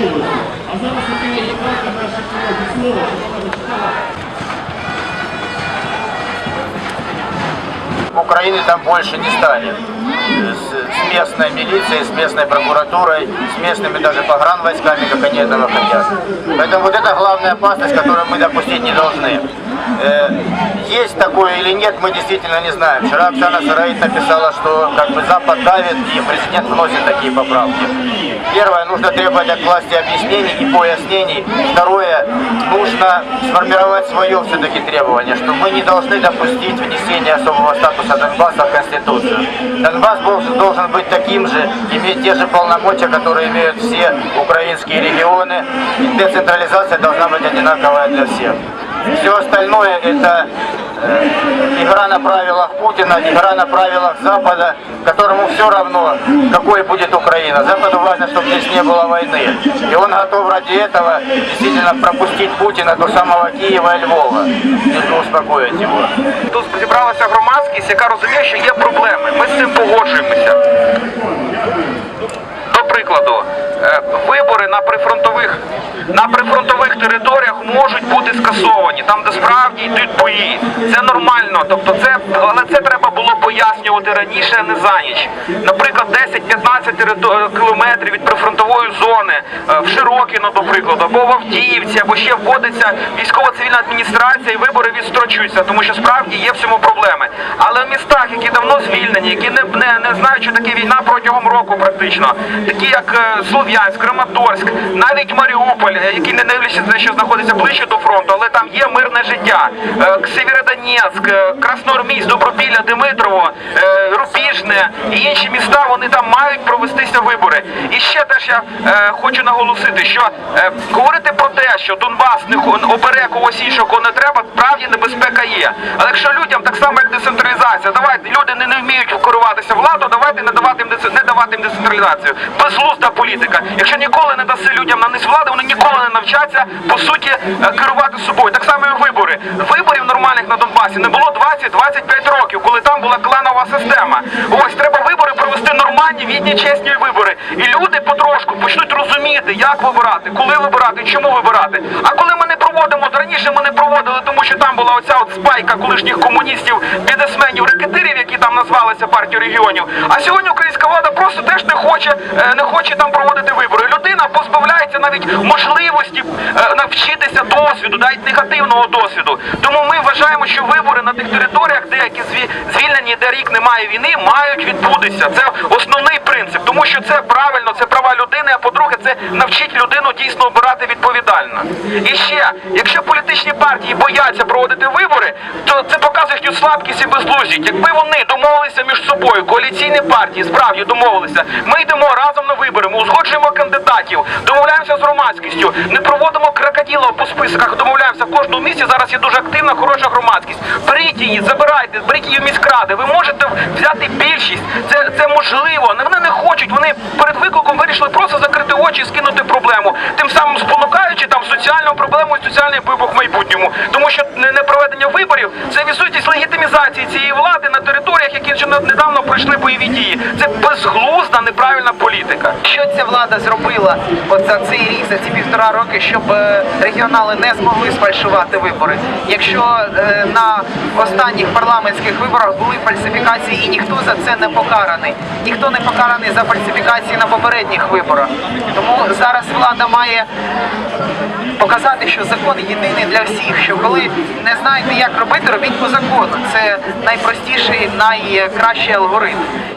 А зараз хотіли забрати наше колеги слово, щоб вона зачитала Украины там больше не станет. С, местной милицией, с местной прокуратурой, с местными даже погранвойсками, как они этого хотят. Поэтому вот это главная опасность, которую мы допустить не должны. Э, есть такое или нет, мы действительно не знаем. Вчера Оксана Сараид написала, что как бы Запад давит и президент вносит такие поправки. Первое, нужно требовать от власти объяснений и пояснений. Второе, нужно сформировать свое все-таки требование, что мы не должны допустить внесения особого статуса Донбасса в Конституцию. Донбасс должен быть таким же, иметь те же полномочия, которые имеют все украинские регионы. И децентрализация должна быть одинаковая для всех. Все остальное это э, игра на правилах Путина, игра на правилах Запада, которому все равно, какой будет Украина. Западу важно, чтобы здесь не было войны. И он готов ради этого действительно пропустить Путина до самого Киева и Львова, лишь бы успокоить его. Тут зібралася громадськість, яка розуміє, що є проблеми. Ми з цим погоджуємося. На прифронтових на прифронтових територіях можуть бути скасовані, там де справді йдуть бої. Це нормально, тобто це, але це треба було раніше, а не за ніч. Наприклад, 10-15 кілометрів від прифронтової зони е, в Широкіно, до прикладу, або в Авдіївці, або ще вводиться військово-цивільна адміністрація, і вибори відстрочуються, тому що справді є в цьому проблеми. Але в містах, які давно звільнені, які не, не, не знають, що таке війна протягом року, практично, такі як е, Слов'янськ, Краматорськ, навіть Маріуполь, е, який не те, що знаходиться ближче до фронту, але там є мирне життя. Е, Сєвєродонецьк, е, Красноармійськ, Добропілля, Димитрово, е, Рубіжне і інші міста, вони там мають провестися вибори. І ще теж я е, хочу наголосити, що е, говорити про те, що Донбас не обере когось іншого, кого не треба, справді небезпека є. Але якщо людям так само, як децентралізація, давайте люди не, не вміють керуватися владу, давайте не давати їм деци- не давати їм децентралізацію. Безглузда політика. Якщо ніколи не даси людям на низ влади, вони ніколи не навчаться по суті е, керувати собою. Так само і вибори. Виборів нормальних на Донбасі не було 20-25 років, коли там була кланова система. Ось треба вибори провести нормальні, відні, чесні вибори. І люди потрошку почнуть розуміти, як вибирати, коли вибирати, чому вибирати. А коли ми проводимо, раніше ми не проводили, тому що там була оця от спайка колишніх комуністів, бізнесменів, рекетирів, які там назвалися партією регіонів. А сьогодні українська влада просто теж не хоче, е, не хоче там проводити вибори. Людина позбавляється навіть можливості е, навчитися досвіду, навіть негативного досвіду. Тому ми вважаємо, що вибори на тих територіях, де які звільнені, де рік немає війни, мають відбутися. Це основний принцип, тому що це правильно, це права людини. А по-друге, це навчить людину дійсно обирати відповідально. І ще, якщо політичні партії бояться проводити вибори, то це показує їхню слабкість і безглуздість. Якби вони домовилися між собою, коаліційні партії справді домовилися, ми йдемо разом на вибори, ми узгоджуємо кандидатів, домовляємося з громадськістю, не проводимо крокодило по списках, домовляємося в кожному місті. Зараз є дуже активна, хороша громадськість. Беріть її, забирайте, беріть її в міськради. Ви можете взяти більшість. Це, це можливо. Вони не хочуть. Вони перед викликом вирішили просто закрити очі і скинути проблему, тим самим спонукаючи там соціальну проблему і соціальний вибух в майбутньому. Тому що не не проведення виборів це відсутність легітимізації цієї влади на територіях, недавно пройшли бойові дії. Це безглузда, неправильна політика. Що ця влада зробила от за цей рік, за ці півтора роки, щоб е, регіонали не змогли сфальшувати вибори? Якщо е, на останніх парламентських виборах були фальсифікації і ніхто за це не покараний, ніхто не покараний за фальсифікації на попередніх виборах. Тому зараз влада має показати, що закон єдиний для всіх. Що коли не знаєте, як робити, робіть по закону. Це найпростіший, найкращий алгоритм.